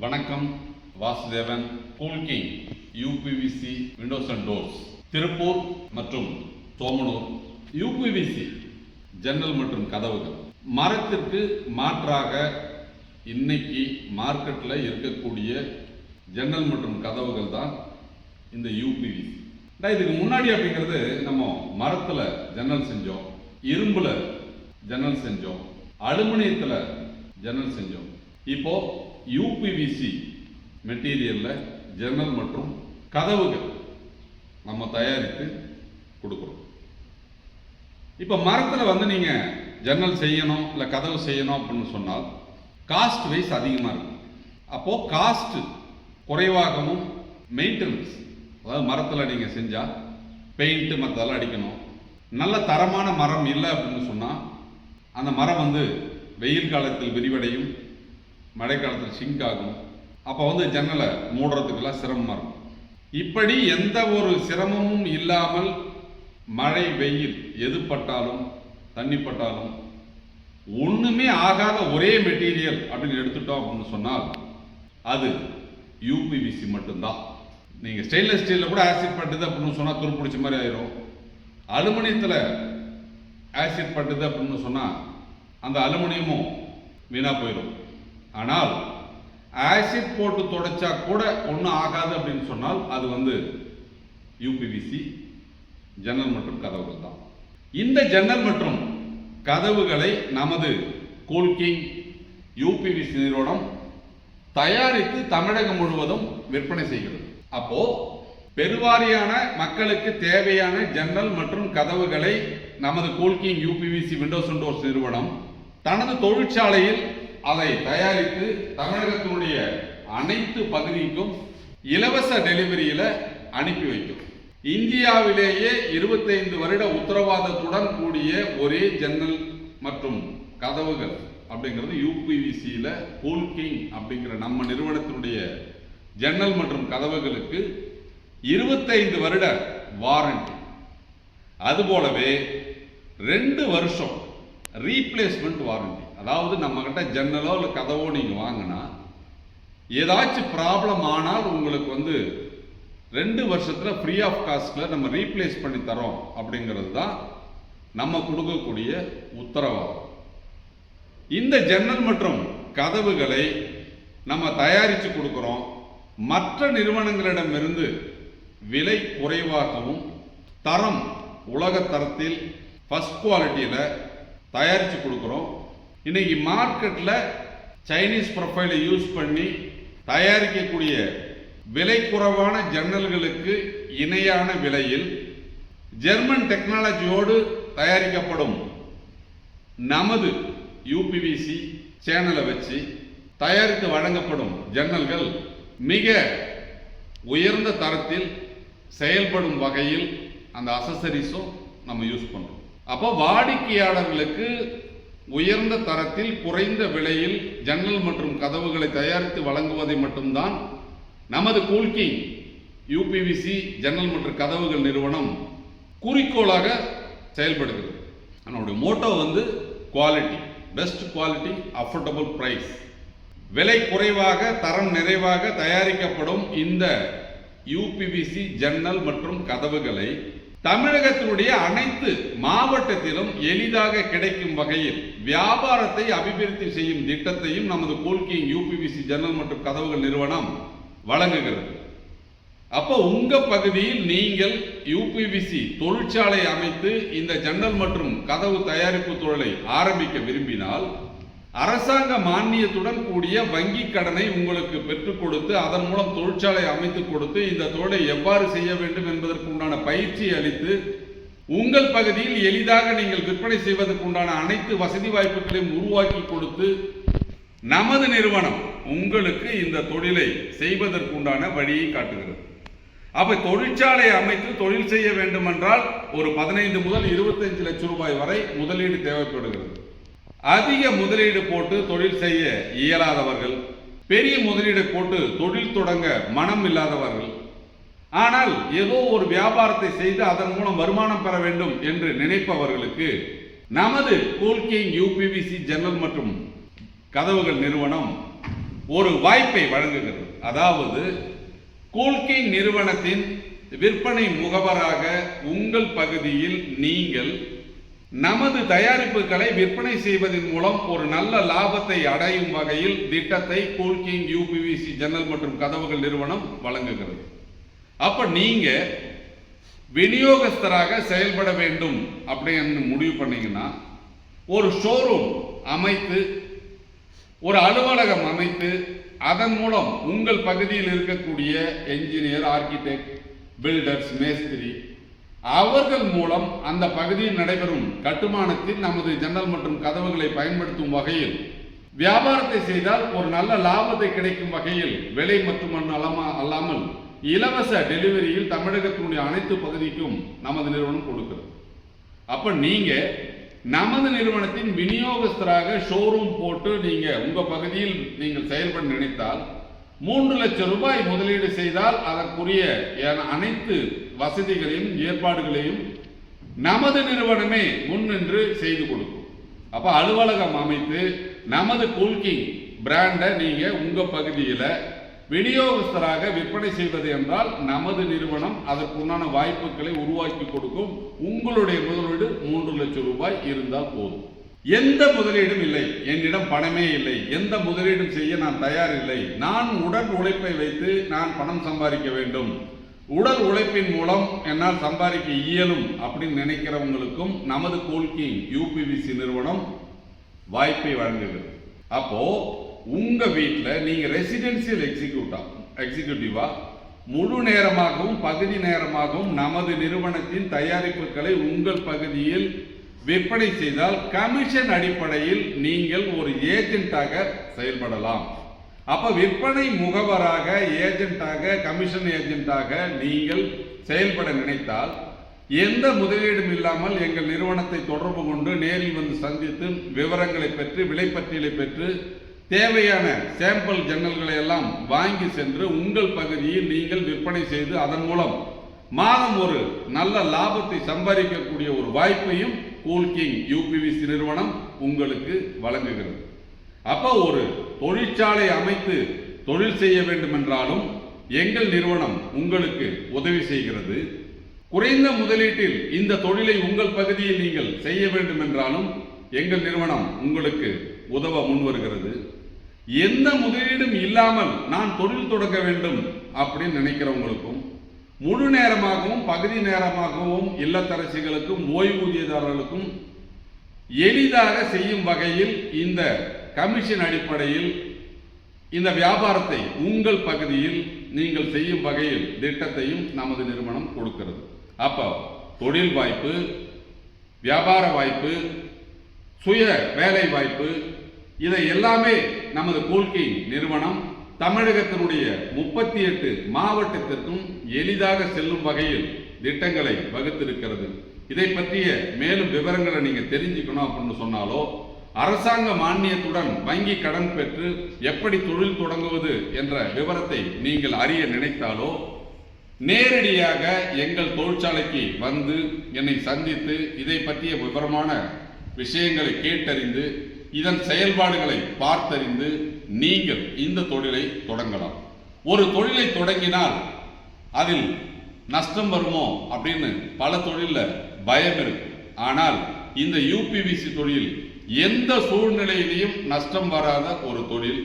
வணக்கம் Vasudevan Coolking UPVC windows and doors Tiruppur மற்றும் Somanur. UPVC ஜன்னல் மற்றும் கதவுகள். மரத்திற்கு மாற்றாக இன்னைக்கு மார்க்கெட்டில் இருக்கக்கூடிய ஜன்னல் மற்றும் கதவுகள் தான் இந்த யூபிவிசி இதுக்கு முன்னாடி அப்படிங்கிறது நம்ம மரத்தில் ஜன்னல் செஞ்சோம் இரும்பில் ஜன்னல் செஞ்சோம் அலுமினியத்தில் ஜன்னல் செஞ்சோம். இப்போ யூபிவிசி மெட்டீரியலில் ஜன்னல் மற்றும் கதவுகள் நம்ம தயாரித்து கொடுக்குறோம். இப்போ மரத்தில் வந்து நீங்கள் ஜன்னல் செய்யணும் இல்லை கதவு செய்யணும் அப்படின்னு சொன்னால் காஸ்ட் வைஸ் அதிகமாக இருக்கும். அப்போது காஸ்ட் குறைவாகவும் மெயின்டெனன்ஸ் அதாவது மரத்தில் நீங்கள் செஞ்சால் பெயிண்ட்டு மற்றதெல்லாம் அடிக்கணும். நல்ல தரமான மரம் இல்லை அப்படின்னு சொன்னால் அந்த மரம் வந்து வெயில் காலத்தில் விரிவடையும். மழைக்காலத்தில் சிங்க் ஆகும். அப்போ வந்து ஜன்னலை மூடுறதுக்கெல்லாம் சிரமமாக இருக்கும். இப்படி எந்த ஒரு சிரமமும் இல்லாமல் மழை வெயில் எது பட்டாலும் தண்ணி பட்டாலும் ஒன்றுமே ஆகாத ஒரே மெட்டீரியல் அப்படின்னு எடுத்துட்டோம் அப்படின்னு சொன்னால் அது யூபிவிசி மட்டும்தான். நீங்கள் ஸ்டெயின்லெஸ் ஸ்டீலில் கூட ஆசிட் பட்டுது அப்படின்னு சொன்னால் துருப்பிடிச்ச மாதிரி ஆயிரும். அலுமினியத்தில் ஆசிட் பட்டுது அப்படின்னு சொன்னால் அந்த அலுமினியமும் வீணாக போயிடும் ஆனால் ஆசிட் போட்டு தொடச்சா கூட ஒன்றும் ஆகாது அப்படின்னு சொன்னால் அது வந்து யூபிவிசி ஜன்னல் மற்றும் கதவுகள் தான். இந்த ஜன்னல் மற்றும் கதவுகளை நமது கோல்கிங் யூபிவிசி நிறுவனம் தயாரித்து தமிழகம் முழுவதும் விற்பனை செய்கிறது. அப்போ பெருவாரியான மக்களுக்கு தேவையான ஜன்னல் மற்றும் கதவுகளை நமது Coolking UPVC windows and doors நிறுவனம் தனது தொழிற்சாலையில் அதை தயாரித்து தமிழகத்தினுடைய அனைத்து பகுதிக்கும் இலவச டெலிவரியில அனுப்பி வைக்கும். இந்தியாவிலேயே 25 வருட உத்தரவாதத்துடன் கூடிய ஒரே ஜன்னல் மற்றும் கதவுகள் அப்படிங்கிறது யூபிவிசியில கூல்கிங் அப்படிங்கிற நம்ம நிறுவனத்தினுடைய ஜன்னல் மற்றும் கதவுகளுக்கு 25 வருட வாரண்டி. அதுபோலவே ரெண்டு வருஷம் ரீப்ளேஸ்மெண்ட் வாரண்டி. அதாவது நம்மக்கிட்ட ஜன்னலோ இல்லை கதவோ நீங்கள் வாங்கினா ஏதாச்சும் ப்ராப்ளம் ஆனால் உங்களுக்கு வந்து ரெண்டு வருஷத்தில் ஃப்ரீ ஆஃப் காஸ்ட்டில் நம்ம ரீப்ளேஸ் பண்ணி தரோம் அப்படிங்கிறது தான் நம்ம கொடுக்கக்கூடிய உத்தரவாதம். இந்த ஜன்னல் மற்றும் கதவுகளை நம்ம தயாரித்து கொடுக்குறோம். மற்ற நிறுவனங்களிடமிருந்து விலை குறைவாகவும் தரம் உலக தரத்தில் ஃபஸ்ட் குவாலிட்டியில் தயாரித்து கொடுக்குறோம். இன்னைக்கு மார்க்கெட்டில் சைனீஸ் ப்ரொஃபைலை யூஸ் பண்ணி தயாரிக்கக்கூடிய விலை குறைவான ஜன்னல்களுக்கு இணையான விலையில் ஜெர்மன் டெக்னாலஜியோடு தயாரிக்கப்படும் நமது யூபிவிசி சேனலை வச்சு தயாரித்து வழங்கப்படும் ஜன்னல்கள் மிக உயர்ந்த தரத்தில் செயல்படும் வகையில் அந்த அசசரிஸும் நம்ம யூஸ் பண்ணுறோம் அப்போ வாடிக்கையாளர்களுக்கு உயர்ந்த தரத்தில் குறைந்த விலையில் ஜன்னல் மற்றும் கதவுகளை தயாரித்து வழங்குவதை மட்டும்தான் நமது கூல்கிங் யூபிவிசி ஜன்னல் மற்றும் கதவுகள் நிறுவனம் குறிக்கோளாக செயல்படுகிறது. அதனுடைய மோட்டோ வந்து quality best quality affordable price விலை குறைவாக தரம் நிறைவாக தயாரிக்கப்படும் இந்த யூபிவிசி ஜன்னல் மற்றும் கதவுகளை தமிழகத்தினுடைய அனைத்து மாவட்டத்திலும் எளிதாக கிடைக்கும் வகையில் வியாபாரத்தை அபிவிருத்தி செய்யும் திட்டத்தையும் நமது கோல்கிங் யூபிபிசி ஜன்னல் மற்றும் கதவுகள் நிறுவனம் வழங்குகிறது. அப்போ உங்க பகுதியில் நீங்கள் யூபிவிசி தொழிற்சாலை அமைத்து இந்த ஜன்னல் மற்றும் கதவு தயாரிப்பு தொழிலை ஆரம்பிக்க விரும்பினால் அரசாங்க மானியத்துடன் கூடிய வங்கி கடனை உங்களுக்கு பெற்றுக் கொடுத்து அதன் மூலம் தொழிற்சாலை அமைத்து கொடுத்து இந்த தொழிலை எவ்வாறு செய்ய வேண்டும் என்பதற்கு உண்டான பயிற்சி அளித்து உங்கள் பகுதியில் எளிதாக நீங்கள் விற்பனை செய்வதற்கு உண்டான அனைத்து வசதி வாய்ப்புகளையும் உருவாக்கி கொடுத்து நமது நிறுவனம் உங்களுக்கு இந்த தொழிலை செய்வதற்குண்டான வழியை காட்டுகிறது. அப்ப தொழிற்சாலை அமைத்து தொழில் செய்ய வேண்டுமென்றால் ஒரு பதினைந்து முதல் இருபத்தஞ்சு லட்சம் ரூபாய் வரை முதலீடு தேவைப்படுகிறது. அதிக முதலீடு போட்டு தொழில் செய்ய இயலாதவர்கள் பெரிய முதலீடு போட்டு தொழில் தொடங்க மனம் இல்லாதவர்கள். ஆனால் ஏதோ ஒரு வியாபாரத்தை செய்து அதன் மூலம் வருமானம் பெற வேண்டும் என்று நினைப்பவர்களுக்கு நமது கோல்கிங் யூபிவிசி ஜன்னல் மற்றும் கதவுகள் நிறுவனம் ஒரு வாய்ப்பை வழங்குகிறது. அதாவது கூல்கிங் நிறுவனத்தின் விற்பனை முகவராக உங்கள் பகுதியில் நீங்கள் நமது தயாரிப்புகளை விற்பனை செய்வதன் மூலம் ஒரு நல்ல லாபத்தை அடையும் வகையில் திட்டத்தை கூல்கிங் யூபிவிசி ஜன்னல் மற்றும் கதவுகள் நிறுவனம் வழங்குகிறது. அப்ப நீங்க விநியோகஸ்தராக செயல்பட வேண்டும் அப்படின்னு முடிவு பண்ணீங்கன்னா ஒரு ஷோரூம் அமைத்து ஒரு அலுவலகம் அமைத்து அதன் மூலம் உங்கள் பகுதியில் இருக்கக்கூடிய என்ஜினியர் ஆர்கிடெக்ட் பில்டர்ஸ் மேஸ்திரி அவர்கள் மூலம் அந்த பகுதியில் நடைபெறும் கட்டுமானத்தில் நமது ஜன்னல் மற்றும் கதவுகளை பயன்படுத்தும் வகையில் வியாபாரத்தை செய்தால் ஒரு நல்ல லாபத்தை கிடைக்கும் வகையில் விலை மற்றும் அல்லமா அல்லாமல் இலவச டெலிவரியில் தமிழகத்தினுடைய அனைத்து பகுதிக்கும் நமது நிறுவனம் கொடுக்கிறது. அப்ப நீங்க நமது நிறுவனத்தின் விநியோகஸ்தராக ஷோரூம் போட்டு நீங்க உங்க பகுதியில் நீங்கள் செயல்பட நினைத்தால் மூன்று லட்சம் ரூபாய் முதலீடு செய்தால் அதற்குரிய அனைத்து வசதிகளையும் ஏற்பாடுகளையும் நமது நிறுவனமே முன்னின்று செய்து கொடுக்கும். அப்போ அலுவலகம் அமைத்து நமது கூல்கிங் பிராண்டை நீங்கள் உங்கள் பகுதியில் விநியோகஸ்தராக விற்பனை செய்வது என்றால் நமது நிறுவனம் அதற்குண்டான வாய்ப்புகளை உருவாக்கி கொடுக்கும். உங்களுடைய முதலீடு மூன்று லட்சம் ரூபாய் இருந்தால் போதும். எந்த முதலீடும் இல்லை. என்னிடம் பணமே இல்லை. எந்த முதலீடும் செய்ய நான் தயார் இல்லை. நான் உடல் உழைப்பை வைத்து நான் பணம் சம்பாதிக்க வேண்டும். உடல் உழைப்பின் மூலம் என்னால் சம்பாதிக்க இயலும் அப்படின்னு நினைக்கிறவங்களுக்கும் நமது கோல்கிங் யூபிவிசி நிறுவனம் வாய்ப்பை வழங்குகிறது. அப்போ உங்க வீட்டில் நீங்க ரெசிடென்சியல் எக்ஸிக்யூட்டா எக்ஸிக்யூட்டிவா முழு நேரமாகவும் பகுதி நேரமாகவும் நமது நிறுவனத்தின் தயாரிப்புகளை உங்கள் பகுதியில் விற்பனை செய்தால் கமிஷன் அடிப்படையில் நீங்கள் ஒரு ஏஜென்ட்டாக செயல்படலாம். அப்ப விற்பனை முகவராக ஏஜென்ட்டாக கமிஷன் ஏஜென்ட்டாக நீங்கள் செயல்பட நினைத்தால் எந்த முதலீடும் இல்லாமல் எங்கள் நிறுவனத்தை தொடர்பு கொண்டு நேரில் வந்து சந்தித்து விவரங்களை பெற்று விலைப்பட்டியலை பெற்று தேவையான சாம்பிள் ஜன்னல்களை எல்லாம் வாங்கி சென்று உங்கள் பகுதியில் நீங்கள் விற்பனை செய்து அதன் மூலம் மாதம் ஒரு நல்ல லாபத்தை சம்பாதிக்கக்கூடிய ஒரு வாய்ப்பையும் கூல்கிங் யூபிவிசி நிறுவனம் உங்களுக்கு வழங்குகிறது. அப்போ ஒரு தொழிற்சாலை அமைத்து தொழில் செய்ய வேண்டும் என்றாலும் எங்கள் நிறுவனம் உங்களுக்கு உதவி செய்கிறது. குறைந்த முதலீட்டில் இந்த தொழிலை உங்கள் பகுதியில் நீங்கள் செய்ய வேண்டும் என்றாலும் எங்கள் நிறுவனம் உங்களுக்கு உதவ முன்வருகிறது. எந்த முதலீடும் இல்லாமல் நான் தொழில் தொடங்க வேண்டும் அப்படின்னு நினைக்கிறவங்களுக்கும் முழு நேரமாகவும் பகுதி நேரமாகவும் இல்லத்தரசிகளுக்கும் ஓய்வூதியதாரர்களுக்கும் எளிதாக செய்யும் வகையில் இந்த கமிஷன் அடிப்படையில் இந்த வியாபாரத்தை உங்கள் பகுதியில் நீங்கள் செய்யும் வகையில் திட்டத்தையும் நமது நிறுவனம் கொடுக்கிறது. அப்போ தொழில் வாய்ப்பு வியாபார வாய்ப்பு சுய வேலை வாய்ப்பு இதை எல்லாமே நமது கோல்கை நிறுவனம் தமிழகத்தினுடைய முப்பத்தி எட்டு மாவட்டத்திற்கும் எளிதாக செல்லும் வகையில் திட்டங்களை வகுத்திருக்கிறது. இதை பற்றிய மேலும் விவரங்களை நீங்கள் தெரிஞ்சுக்கணும் அப்படின்னு சொன்னாலோ அரசாங்க மானியத்துடன் வங்கி கடன் பெற்று எப்படி தொழில் தொடங்குவது என்ற விவரத்தை நீங்கள் அறிய நினைத்தாலோ நேரடியாக எங்கள் தொழிற்சாலைக்கு வந்து என்னை சந்தித்து இதை பற்றிய விவரமான விஷயங்களை கேட்டறிந்து இதன் செயல்பாடுகளை பார்த்தறிந்து நீங்கள் இந்த தொழிலை தொடங்கலாம். ஒரு தொழிலை தொடங்கினால் அதில் நஷ்டம் வருமோ அப்படின்னு பல தொழிலில் பயம் இருக்கு. ஆனால் இந்த யூபிவிசி தொழில் எந்த சூழ்நிலையிலையும் நஷ்டம் வராத ஒரு தொழில்.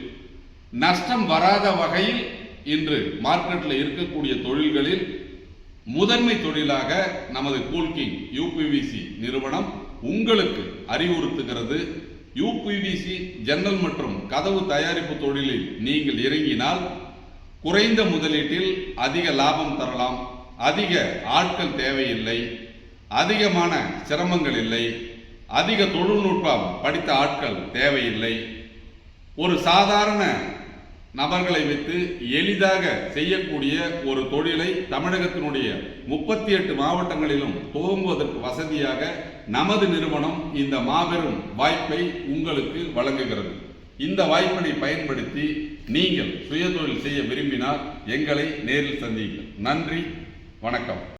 நஷ்டம் வராத வகையில் இன்று மார்க்கெட்டில் இருக்கக்கூடிய தொழில்களில் முதன்மை தொழிலாக நமது கூல்கிங் யூபிவிசி நிறுவனம் உங்களுக்கு அறிவுறுத்துகிறது. யூபிவிசி ஜன்னல் மற்றும் கதவு தயாரிப்பு தொழிலில் நீங்கள் இறங்கினால் குறைந்த முதலீட்டில் அதிக லாபம் தரலாம். அதிக ஆட்கள் தேவையில்லை. அதிகமான சிரமங்கள் இல்லை. அதிக தொழில்நுட்பம் படித்த ஆட்கள் தேவையில்லை. ஒரு சாதாரண நபர்களை வைத்து எளிதாக செய்யக்கூடிய ஒரு தொழிலை தமிழகத்தினுடைய முப்பத்தி எட்டு மாவட்டங்களிலும் துவங்குவதற்கு வசதியாக நமது நிறுவனம் இந்த மாபெரும் வாய்ப்பை உங்களுக்கு வழங்குகிறது. இந்த வாய்ப்பினை பயன்படுத்தி நீங்கள் சுயதொழில் செய்ய விரும்பினால் எங்களை நேரில் சந்தியுங்கள். நன்றி. வணக்கம்.